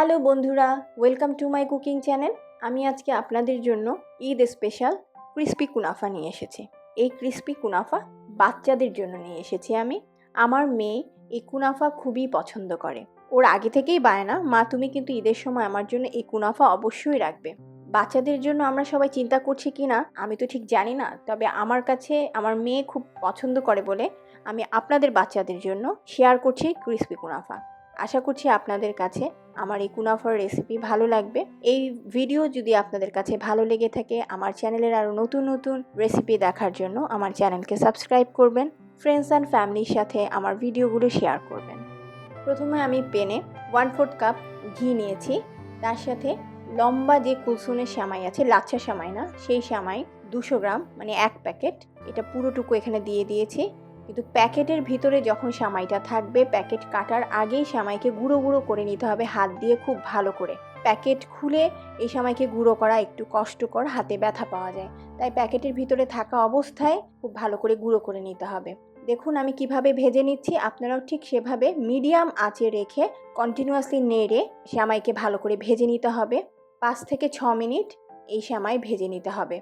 Hello বন্ধুরা welcome to my cooking channel আমি আজকে আপনাদের জন্য ঈদ স্পেশাল ক্রিস্পি কুনাফা নিয়ে এসেছি। এই ক্রিস্পি কুনাফা বাচ্চাদের জন্য নিয়ে এসেছি আমি। আমার মেয়ে এই কুনাফা খুবই পছন্দ করে। ওর আগে থেকেই বায়না মা, তুমি কিন্তু ঈদের সময় আমার জন্য এই কুনাফা অবশ্যই রাখবে। বাচ্চাদের জন্য আমরা সবাই চিন্তা করছি কি না, আমি তো ঠিক জানি না। তবে আমার কাছে আমার মেয়ে খুব পছন্দ করে বলে আমি আপনাদের বাচ্চাদের জন্য শেয়ার করছি ক্রিস্পি কুনাফা। আশা করছি আপনাদের কাছে আমার এই কুনাফার রেসিপি ভালো লাগবে। এই ভিডিও যদি আপনাদের কাছে ভালো লেগে থাকে, আমার চ্যানেলের আরও নতুন নতুন রেসিপি দেখার জন্য আমার চ্যানেলকে সাবস্ক্রাইব করবেন ফ্রেন্ডস অ্যান্ড ফ্যামিলির সাথে আমার ভিডিওগুলো শেয়ার করবেন। প্রথমে আমি পেনে ওয়ান ফোর্থ কাপ ঘি নিয়েছি। তার সাথে লম্বা যে কুলসুনের সামাই আছে, লাচ্ছা সামাই না, সেই সামাই দুশো গ্রাম মানে এক প্যাকেট এটা পুরোটুকু এখানে দিয়ে দিয়েছি। কিন্তু প্যাকেটের ভিতরে যখন সামাইটা থাকবে, প্যাকেট কাটার আগেই সামাইকে গুঁড়ো গুঁড়ো করে নিতে হবে হাত দিয়ে খুব ভালো করে। প্যাকেট খুলে এই সামাইকে গুঁড়ো করা একটু কষ্টকর, হাতে ব্যথা পাওয়া যায়। তাই প্যাকেটের ভিতরে থাকা অবস্থায় খুব ভালো করে গুঁড়ো করে নিতে হবে। দেখুন আমি কীভাবে ভেজে নিচ্ছি, আপনারাও ঠিক সেভাবে মিডিয়াম আঁচে রেখে কন্টিনিউয়াসলি নেড়ে সামাইকে ভালো করে ভেজে নিতে হবে। পাঁচ থেকে ছ মিনিট এই সামাই ভেজে নিতে হবে।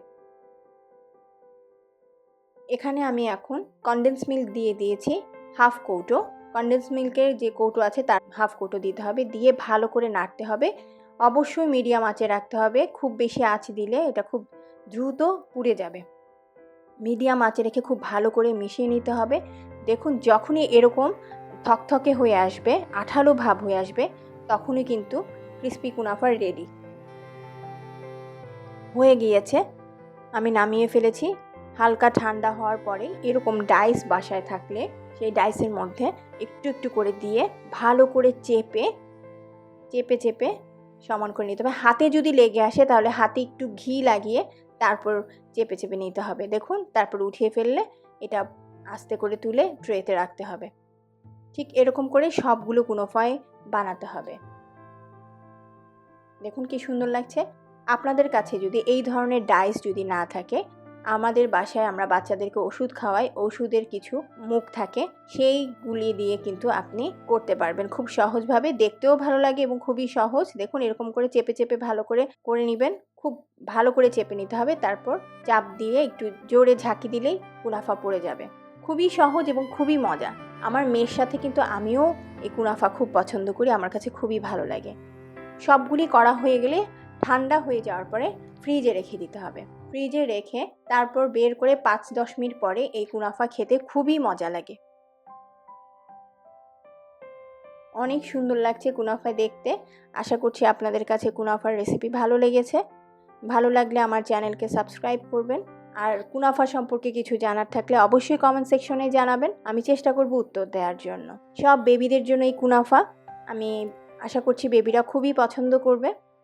এখানে আমি এখন কনডেন্স মিল্ক দিয়ে দিয়েছি হাফ কৌটো। কনডেন্স মিল্কের যে কৌটো আছে তার হাফ কৌটো দিতে হবে। দিয়ে ভালো করে নাড়তে হবে। অবশ্যই মিডিয়াম আঁচে রাখতে হবে। খুব বেশি আঁচ দিলে এটা খুব দ্রুত পুড়ে যাবে। মিডিয়াম আঁচে রেখে খুব ভালো করে মিশিয়ে নিতে হবে। দেখুন, যখনই এরকম থকথকে হয়ে আসবে, আঠালো ভাব হয়ে আসবে, তখনই কিন্তু ক্রিস্পি কুনাফার রেডি হয়ে গিয়েছে। আমি নামিয়ে ফেলেছি। হালকা ঠান্ডা হওয়ার পরে এরকম ডাইস বাসায় থাকলে সেই ডাইসের মধ্যে একটু একটু করে দিয়ে ভালো করে চেপে চেপে চেপে সমান করে নিতে হবে। হাতে যদি লেগে আসে তাহলে হাতে একটু ঘি লাগিয়ে তারপর চেপে চেপে নিতে হবে। দেখুন, তারপর উঠিয়ে ফেললে এটা আস্তে করে তুলে ট্রেতে রাখতে হবে। ঠিক এরকম করে সবগুলো কুনোফায় বানাতে হবে। দেখুন কি সুন্দর লাগছে। আপনাদের কাছে যদি এই ধরনের ডাইস যদি না থাকে আমাদের বাসায় আমরা বাচ্চাদেরকে ওষুধ খাওয়াই, ওষুধের কিছু মুখ থাকে, সেইগুলি দিয়ে কিন্তু আপনি করতে পারবেন। খুব সহজভাবে দেখতেও ভালো লাগে এবং খুবই সহজ। দেখুন, এরকম করে চেপে চেপে ভালো করে করে নেবেন। খুব ভালো করে চেপে নিতে হবে, তারপর চাপ দিয়ে একটু জোরে ঝাঁকি দিলেই কুনাফা পড়ে যাবে। খুবই সহজ এবং খুবই মজা আমার মেয়ের সাথে কিন্তু আমিও এই কুনাফা খুব পছন্দ করি, আমার কাছে খুবই ভালো লাগে। সবগুলি করা হয়ে গেলে ঠান্ডা হয়ে যাওয়ার পরে ফ্রিজে রেখে দিতে হবে। ফ্রিজে রেখে তারপর বের করে পাঁচ দশ মিনিট পরে এই কুনাফা খেতে খুবই মজা লাগে। অনেক সুন্দর লাগছে কুনাফা দেখতে। আশা করছি আপনাদের কাছে কুনাফার রেসিপি ভালো লেগেছে। ভালো লাগলে আমার চ্যানেলকে সাবস্ক্রাইব করবেন। আর কুনাফা সম্পর্কে কিছু জানার থাকলে অবশ্যই কমেন্ট সেকশনে জানাবেন। আমি চেষ্টা করব উত্তর দেওয়ার জন্য। সব বেবিদের জন্য এই কুনাফা। আমি আশা করছি বেবিরা খুবই পছন্দ করবে।